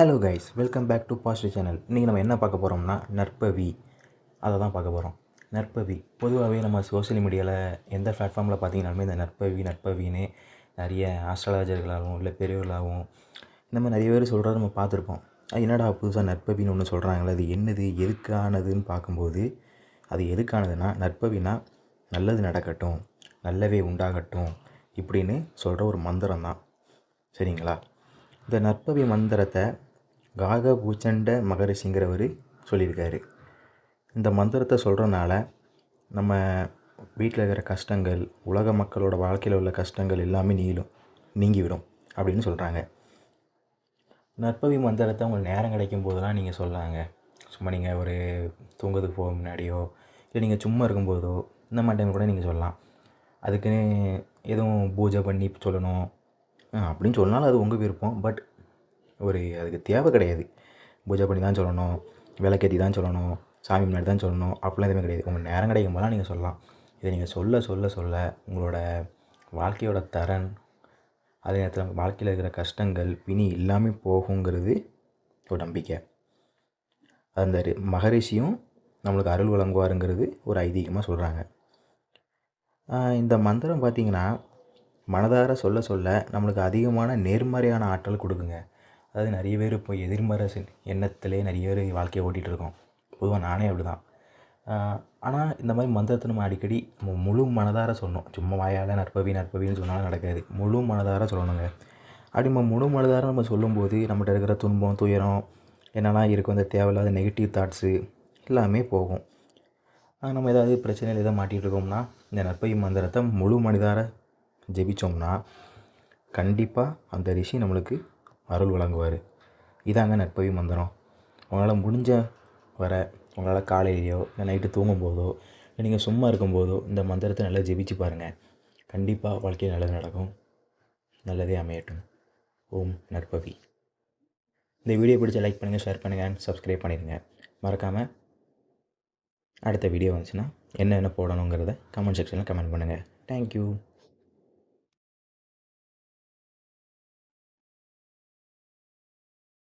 Hello guys welcome back to positive channel இன்றைக்கி நம்ம என்ன பார்க்க போகிறோம்னா நற்பவி அதை தான் பார்க்க போகிறோம் நற்பவி பொதுவாகவே நம்ம சோஷியல் மீடியாவில் எந்த பிளாட்ஃபார்மில் பார்த்தீங்கன்னாலுமே இந்த நற்பவி நற்பவின்னு நிறைய ஆஸ்ட்ராலஜர்களாகவும் இல்லை பெரியவர்களாகவும் இந்த மாதிரி நிறைய பேர் சொல்கிறத நம்ம பார்த்துருப்போம். அது என்னடா புதுசாக நற்பவின்னு ஒன்று சொல்கிறாங்களே அது என்னது எதுக்கானதுன்னு பார்க்கும்போது அது எதுக்கானதுன்னா நற்பவினா நல்லது நடக்கட்டும் நல்லவே உண்டாகட்டும் இப்படின்னு சொல்கிற ஒரு மந்திரம் தான் சரிங்களா? இந்த நற்பவி மந்திரத்தை காக பூச்சண்ட மகரிஷிங்கிறவர் சொல்லியிருக்காரு. இந்த மந்திரத்தை சொல்கிறனால நம்ம வீட்டில் இருக்கிற கஷ்டங்கள் உலக மக்களோட வாழ்க்கையில் உள்ள கஷ்டங்கள் எல்லாமே நீளும் நீங்கிவிடும் அப்படின்னு சொல்கிறாங்க நற்பவி மந்திரத்தை உங்களுக்கு நேரம் கிடைக்கும் போதெல்லாம் நீங்கள் சொல்லலாங்க சும்மா நீங்கள் ஒரு தூங்குறதுக்கு போக முன்னாடியோ இல்லை நீங்கள் சும்மா இருக்கும்போதோ இந்த மாதிரி டைம் கூட நீங்கள் சொல்லலாம். அதுக்குன்னு எதுவும் பூஜை பண்ணி சொல்லணும் அப்படின்னு சொன்னாலும் அது உங்கள் விருப்பம். பட் ஒரு அதுக்கு தேவை கிடையாது. பூஜை பண்ணி தான் சொல்லணும் விளக்கேற்றி தான் சொல்லணும் சாமி முன்னாடி தான் சொல்லணும் அப்படிலாம் எதுவுமே கிடையாது. உங்கள் நேரம் கிடைக்கும் போதெல்லாம் நீங்கள் சொல்லலாம். இதை நீங்கள் சொல்ல சொல்ல சொல்ல உங்களோட வாழ்க்கையோட தரன் அதே நேரத்தில் வாழ்க்கையில் இருக்கிற கஷ்டங்கள் பிணி எல்லாமே போகுங்கிறது ஒரு நம்பிக்கை. அந்த மகரிஷியும் நம்மளுக்கு அருள் வழங்குவாருங்கிறது ஒரு ஐதீகமாக சொல்கிறாங்க இந்த மந்திரம் பார்த்திங்கன்னா மனதார சொல்ல சொல்ல நம்மளுக்கு அதிகமான நேர்மறையான ஆற்றல் கொடுக்குங்க. அதாவது நிறைய பேர் இப்போ எதிர்மறை எண்ணத்திலே நிறைய பேர் வாழ்க்கையை ஓட்டிகிட்டு இருக்கோம் பொதுவாக நானே அப்படி தான் ஆனால் இந்த மாதிரி மந்திரத்தை நம்ம அடிக்கடி நம்ம முழு மனதார சொல்லணும். சும்மா வாயால் நற்பவி நற்பவின்னு சொன்னாலும் நடக்காது. முழு மனதார சொல்லணுங்க. அப்படி நம்ம முழு மனதார நம்ம சொல்லும்போது நம்மகிட்ட இருக்கிற துன்பம் துயரம் என்னெல்லாம் இருக்கும் அந்த தேவையில்லாத நெகட்டிவ் தாட்ஸு எல்லாமே போகும். நம்ம ஏதாவது பிரச்சனையில் எதாவது மாட்டிகிட்டு இருக்கோம்னா இந்த நற்பவி மந்திரத்தை முழு மனிதார ஜெபித்தோம்னா கண்டிப்பாக அந்த ரிஷி நம்மளுக்கு அருள் வழங்குவார். இதாங்க நற்பவி மந்திரம். உங்களால் முடிஞ்ச வர உங்களால் காலையிலையோ இல்லை நைட்டு தூங்கும்போதோ இல்லை நீங்கள் சும்மா இருக்கும்போதோ இந்த மந்திரத்தை நல்லா ஜெபிச்சு பாருங்கள் கண்டிப்பாக வாழ்க்கையில் நல்லது நடக்கும். நல்லதே அமையட்டும். ஓம் நற்பவி. இந்த வீடியோ பிடிச்ச லைக் பண்ணுங்கள் ஷேர் பண்ணுங்கள் அண்ட் சப்ஸ்கிரைப் பண்ணிடுங்க. மறக்காமல் அடுத்த வீடியோ வந்துச்சுன்னா என்னென்ன போடணுங்கிறத கமெண்ட் செக்ஷனில் கமெண்ட் பண்ணுங்கள் தேங்க்யூ